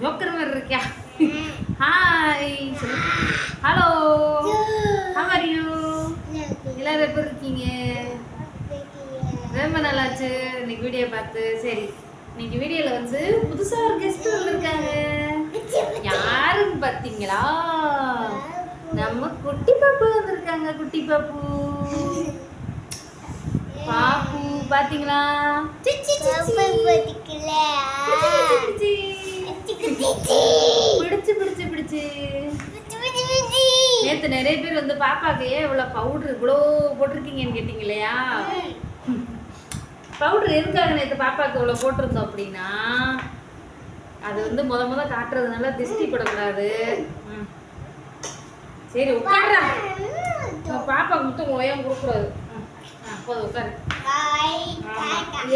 Joker மாதிரி இருக்கியா? Hi hello are you? எல்லாரும் எப்படி இருக்கீங்க? ரொம்ப நல்லாச்சு. இன்னைக்கு வீடியோ பார்த்து. சரி இன்னைக்கு வீடியோல வந்து புதுசா ஒரு கெஸ்ட் வந்திருக்காங்க. யாருன்னு பார்த்தீங்களா? நம்ம குட்டி பாப்பு வந்திருக்காங்க குட்டி பாப்பு. பாப்பு பாத்தீங்களா? சிச்சி, சிச்சி. சிச்சி, சிச்சி. பிடிச்சு பிடிச்சு பிடிச்சு. நேத்து நிறைய பேர் வந்து பாப்பாக்கு ஏன் இவ்வளவு பவுடர் இவ்வளோ போட்டிருக்கீங்கன்னு கேட்டீங்க இல்லையா பவுடர் எதுக்காக நேற்று பாப்பாக்கு இவ்வளோ போட்டிருந்தோம் அப்படின்னா அது வந்து முத முத காட்டுறதுனால திருஷ்டி படக்கூடாது. ம். சரி உட்கார்றா உன் பாப்பாக்கு மட்டும் ஓயம் கொடுக்கூடாது போதும் உட்காரு.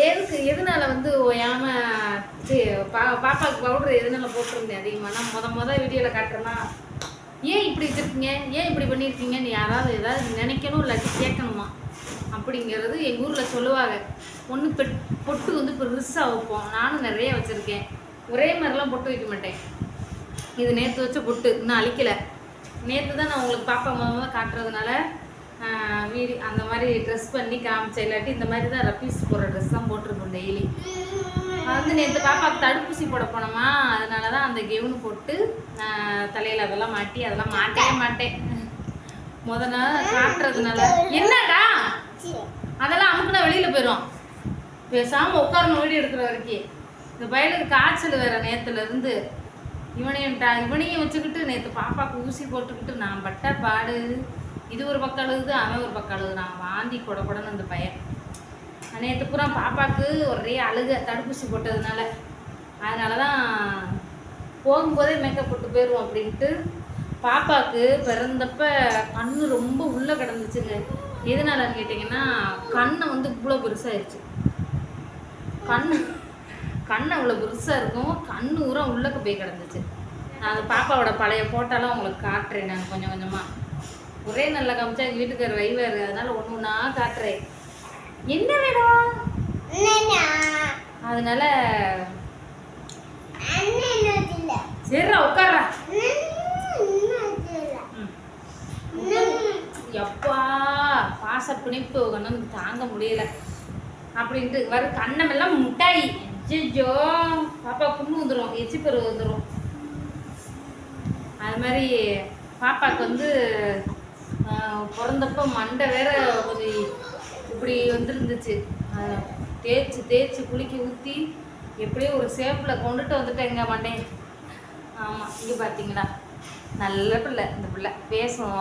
எதுக்கு எதனால வந்து ஓயாம பா பாப்பாக்கு பவுடர் எதனால போட்டிருந்தேன் அதிகமாக நான் முத முத வீடியோவில் காட்டுறேன்னா ஏன் இப்படி வச்சிருக்கீங்க? ஏன் இப்படி பண்ணியிருக்கீங்கன்னு யாராவது ஏதாவது நினைக்கணும் இல்லாட்டி கேட்கணுமா? அப்படிங்கிறது எங்கள் ஊரில் சொல்லுவாங்க. ஒன்று பெட் பொட்டு வந்து பெருசாக வைப்போம். நானும் நிறைய வச்சுருக்கேன். ஒரே மாதிரிலாம் பொட்டு வைக்க மாட்டேன். இது நேற்று வச்ச பொட்டு இன்னும் அழிக்கலை. நேற்று தான் நான் உங்களுக்கு பாப்பா முத முத காட்டுறதுனால வீடு அந்த மாதிரி ட்ரெஸ் பண்ணி காமிச்சேன் இல்லாட்டி இந்த மாதிரி தான் ரப்பீஸ் போடுற ட்ரெஸ் தான் போட்டிருக்கோம் டெய்லி வந்து நேற்று பாப்பாவுக்கு தடுப்பூசி போட போனோமா அதனால தான் அந்த கெவுன் போட்டு தலையில் அதெல்லாம் மாட்டி அதெல்லாம் மாட்டவே மாட்டேன். முத நாள் காட்டுறதுனால. என்னடா? அதெல்லாம் அமுக்குனா வெளியில் போயிடும் பேசாமல் உட்காரணும் வீடு எடுக்கிற வரைக்கும். இந்த பயலுக்கு காய்ச்சல் வேற நேத்துல இருந்து. இவனையும் இவனையும் வச்சுக்கிட்டு நேற்று பாப்பாவுக்கு ஊசி போட்டுக்கிட்டு நான் பட்ட பாடு. இது ஒரு பக்கம் அழுகுது அவன் ஒரு பக்கம் அழுகுது. நான் வாந்தி கொட கொடன்னு அந்த பையன். நேற்று பூரா பாப்பாவுக்கு ஒரே அழுக தடுப்பூசி போட்டதுனால. அதனால தான் போகும்போதே மேக்கப் போட்டு போயிடுவோம் அப்படின்ட்டு பாப்பாவுக்கு பிறந்தப்ப கண் ரொம்ப உள்ளே கிடந்துச்சுங்க. எதனாலன்னு கேட்டிங்கன்னா கண்ணை வந்து இவ்வளோ பெருசாகிடுச்சு கண் கண் அவ்வளோ பெருசாக இருக்கும். கண் ஊரா உள்ளக்க போய் கிடந்துச்சு. நான் அந்த பாப்பாவோட பழைய ஃபோட்டோலாம் உங்களுக்கு காட்டுறேன் நான் கொஞ்சம் கொஞ்சமாக ஒரே நல்லா காமிச்சா எங்கள் வீட்டுக்காரர் வைவார். அதனால ஒன்று ஒன்றா காட்டுறேன். என்ன வேணும்? அதனால சரிடா உட்கார்றா. ம். எப்பா பாச பிணைப்பு கண்ணனுக்கு தாங்க முடியல. அப்படின்ட்டு வர கண்ணமெல்லாம் முட்டாய். ஐயோ பாப்பா புண்ணு வந்துடும் எச்சிப்பரு வந்துடும் அது மாதிரி பாப்பாவுக்கு வந்து பிறந்தப்ப மண்டை வேற கொஞ்சம் இப்படி வந்துருந்துச்சு. தேய்ச்சி தேய்ச்சி குளிக்க ஊற்றி எப்படியோ ஒரு சேப்பில் கொண்டுட்டு வந்துட்டேங்க மண்டையை ஆமாம் இங்கே பார்த்தீங்களா நல்ல பிள்ளை இந்த பிள்ளை. பேசும்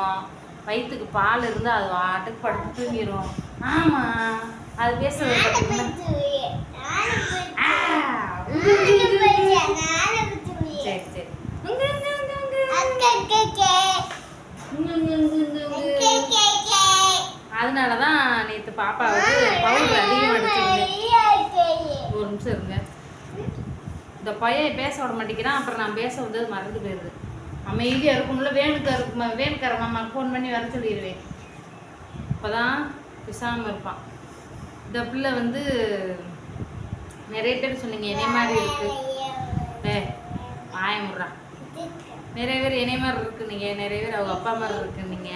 வயிற்றுக்கு பால் இருந்தால் அது வாட்டுக்கு படுத்து தூங்கிடும் ஆமாம் அது பேசுறது. சரி சரி. அதனால தான் நேற்று பாப்பா வந்து பவுடர் அதிகமாக அடிச்சிருந்தேன் ஒரு நிமிஷம் இருங்க. இந்த பையன் பேச விட மாட்டேங்கிறான். அப்புறம் நான் பேச வந்தது மறந்து போயிடுது அமைதியாக இருக்கணும்ல. வேணுக்கார வேணுக்கார மாமா ஃபோன் பண்ணி வர சொல்லிடுவேன் அப்போ தான் பேசாமல் இருப்பான். இந்த பிள்ளை வந்து நிறைய பேர் சொன்னீங்க என்னை மாதிரி இருக்கு. ஏ மாயமுறா நிறைய பேர் என்னை மாதிரி இருக்குன்னீங்க. நிறைய பேர் அவங்க அப்பா மாதிரி இருக்குன்னீங்க.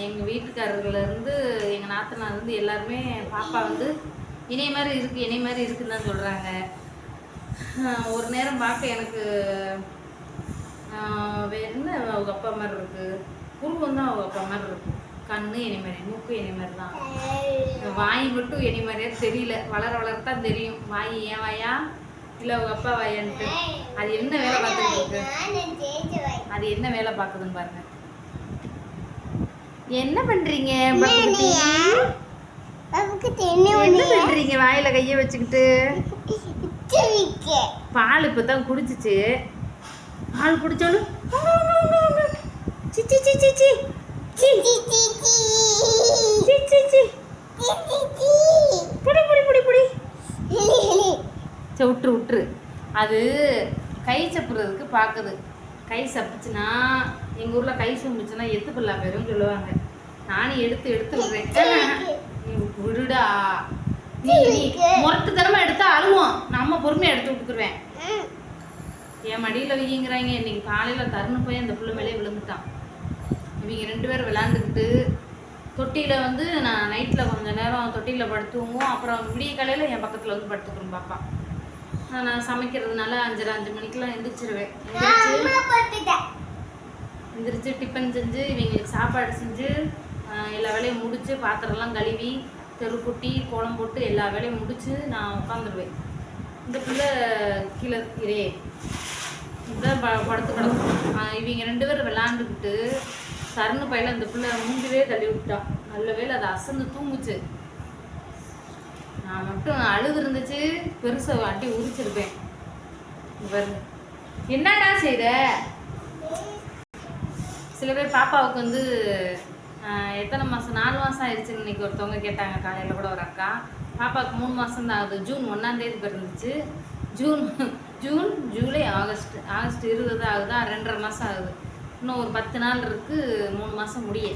எங்கள் வீட்டுக்காரர்கள்லேருந்து எங்கள் நாத்தனார்லேருந்து எல்லாருமே பாப்பா வந்து இணைய மாதிரி இருக்குது இணைய மாதிரி இருக்குன்னு தான் சொல்கிறாங்க ஒரு நேரம் பார்க்க எனக்கு வேறு வே- என்ன அவங்க அப்பா மாதிரி இருக்குது உருவம் தான் அவங்க அப்பா மாதிரி இருக்கும். கண்ணு இனி மாதிரி மூக்கு இனி மாதிரி தான். வாய் மட்டும் இனி மாதிரியா தெரியல. வளர வளரத்தான் தெரியும். வாய் ஏன் வாயா? இல்லை அவங்க அப்பா வாயான்ட்டு. அது என்ன வேலை பார்த்துட்டு இருக்கு? அது என்ன வேலை பார்க்குதுன்னு பாருங்க. என்ன பண்றீங்க? என்ன பண்றீங்க? வாயில கைய வச்சுக்கிட்டு. பால் இப்பதான் குடிச்சிச்சு. பால் குடிச்சோன்னு. சிச்சி சிச்சி சிச்சி சிச்சி சிச்சி சிச்சி புடி புடி புடி புடி. விட்டுரு அது கை சப்புறதுக்கு பார்க்குது கை சப்பிச்சுன்னா எங்கள் ஊரில் கை சம்பிச்சுன்னா எத்து பிள்ளா பேரும் சொல்லுவாங்க. நானும் எடுத்து எடுத்து விடுறேன். விடுடா. நீ நீ முரட்டுத்தனமா எடுத்தா அழுவோம். நம்ம பொறுமையா எடுத்து விட்டுக்குருவேன். என் மடியில வைங்கிறாங்க இன்னைக்கு காலையில தருணு போய் அந்த புள்ள மேலே விழுந்துட்டான். இவங்க ரெண்டு பேரும் விளாண்டுக்கிட்டு தொட்டியில வந்து நான் நைட்ல கொஞ்ச நேரம் தொட்டியில படுத்துவோம் அப்புறம் விடிய காலையில என் பக்கத்துல வந்து படுத்துக்கிறோம் பாப்பா. நான் சமைக்கிறதுனால அஞ்சரை அஞ்சு மணிக்கெல்லாம் எந்திரிச்சிருவேன். எந்திரிச்சு எந்திரிச்சு டிஃபன் செஞ்சு இவங்களுக்கு சாப்பாடு செஞ்சு எல்லா வேலையும் முடித்து பாத்திரம்லாம் கழுவி தெருக்குட்டி கோலம் போட்டு எல்லா வேலையும் முடித்து நான் உட்காந்துருவேன் இந்த பிள்ளை கீழே இரே இப்படிதான் ப படுத்து கிடக்கும் இவங்க ரெண்டு பேரும் விளாண்டுக்கிட்டு சரணு பையில அந்த பிள்ளை மூஞ்சிலே தள்ளி விட்டான் நல்ல வேலை அதை அசந்து தூங்குச்சு. நான் மட்டும் அழுது இருந்துச்சு பெருசை அட்டி உரிச்சிருப்பேன். என்னடா செய்த? சில பேர் பாப்பாவுக்கு வந்து எத்தனை மாதம் நாலு மாதம் ஆயிடுச்சுன்னு இன்னைக்கு ஒருத்தவங்க கேட்டாங்க காலையில் கூட ஒரு அக்கா. பாப்பாவுக்கு மூணு மாதம் தான் ஆகுது. ஜூன் ஒன்றாந்தேதி பிறந்துச்சு. June June July August. August இருபது ஆகுதா? ரெண்டரை மாதம் ஆகுது. இன்னும் ஒரு பத்து நாள் இருக்குது மூணு மாதம் முடிய.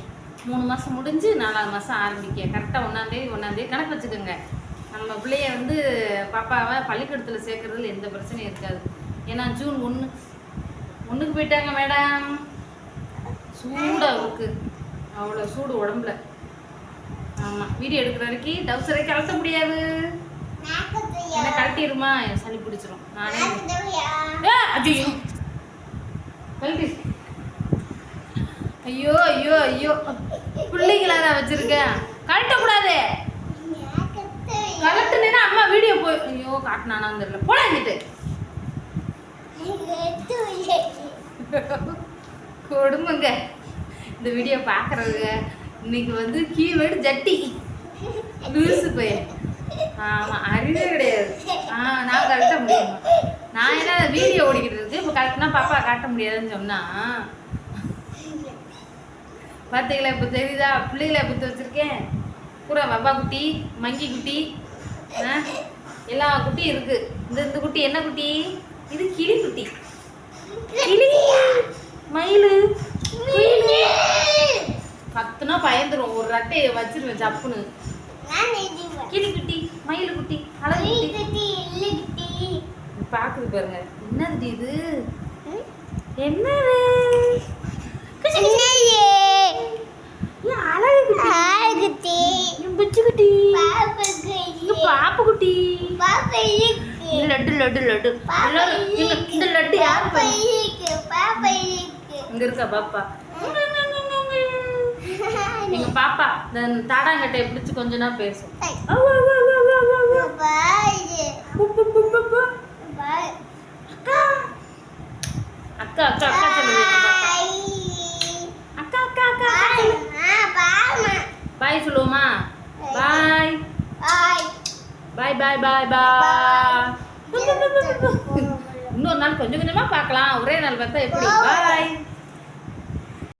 மூணு மாதம் முடிஞ்சு நாலாவது மாதம் ஆரம்பிக்க. கரெக்டாக ஒன்றாந்தேதி ஒன்றாந்தேதி கணக்கு வச்சுக்கோங்க. நம்ம பிள்ளைய வந்து பாப்பாவை பள்ளிக்கூடத்தில் சேர்க்குறதுல எந்த பிரச்சனையும் இருக்காது. ஏன்னா ஜூன் ஒன்று ஒன்றுக்கு போயிட்டாங்க மேடம். சூடாக இருக்குது அவ்வளோ சூடு உடம்புல. ஆமாம் வீடியோ எடுக்கிற வரைக்கும் டவுசரை கழட்ட முடியாது. என்ன கழட்டிடுமா சளி பிடிச்சிரும். நானே ஐயோ கழட்டி. ஐயோ ஐயோ ஐயோ. பிள்ளைங்களா நான் வச்சிருக்கேன். கழட்டக்கூடாது. கழட்டுனேன்னா அம்மா வீடியோ போய் ஐயோ காட்டினானான்னு தெரியல. போட எங்கிட்டு கொடுமைங்க. இந்த வீடியோ பார்க்குறவங்க இன்னைக்கு வந்து கீவேர்டு ஜட்டி. லூசு பையன். ஆமாம் அறிவே கிடையாது. ஆ நான் கரெக்டாக முடியுமா. நான் என்ன வீடியோ ஓடிக்கிட்டு இருக்கு? இப்போ கரெக்டாக பாப்பா காட்ட முடியாதுன்னு சொன்னா. பார்த்தீங்களா இப்போ தெரியுதா? பிள்ளைகளை எப்படி வச்சுருக்கேன். பூரா வப்பா குட்டி மங்கி குட்டி. ஆ எல்லா குட்டியும் இருக்கு. இந்த இந்த குட்டி என்ன குட்டி? இது கிளி குட்டி. கிளி மயிலு. கத்துனா பயந்துரும். ஒரு ரட்டையை வச்சிருவேன் சப்புன்னு கிளி குட்டி மயிலு குட்டி அழகு குட்டி. பாக்குது பாருங்க. என்னது இது? என்னது? குச்சி குச்சி. ஏன் அழகு குட்டி? என் புச்சு குட்டி? இங்க பாப்பு குட்டி? இந்த லட்டு லட்டு லட்டு. இந்த லட்டு யாரு இங்க இருக்கா பாப்பா? எங்க பாப்பா இந்த தாடாங்கட்டையை பிடிச்சு கொஞ்ச நேரம் பேசும். அக்கா. அக்கா அக்கா அக்கா சொல்லுது அக்கா அக்கா அக்கா. பாய் சொல்லுவோமா? பாய். பாய். பாய். பாய் பாய் இன்னொரு நாள் கொஞ்சம் கொஞ்சமா பார்க்கலாம். ஒரே நாள் பார்த்தா எப்படி? பாய்.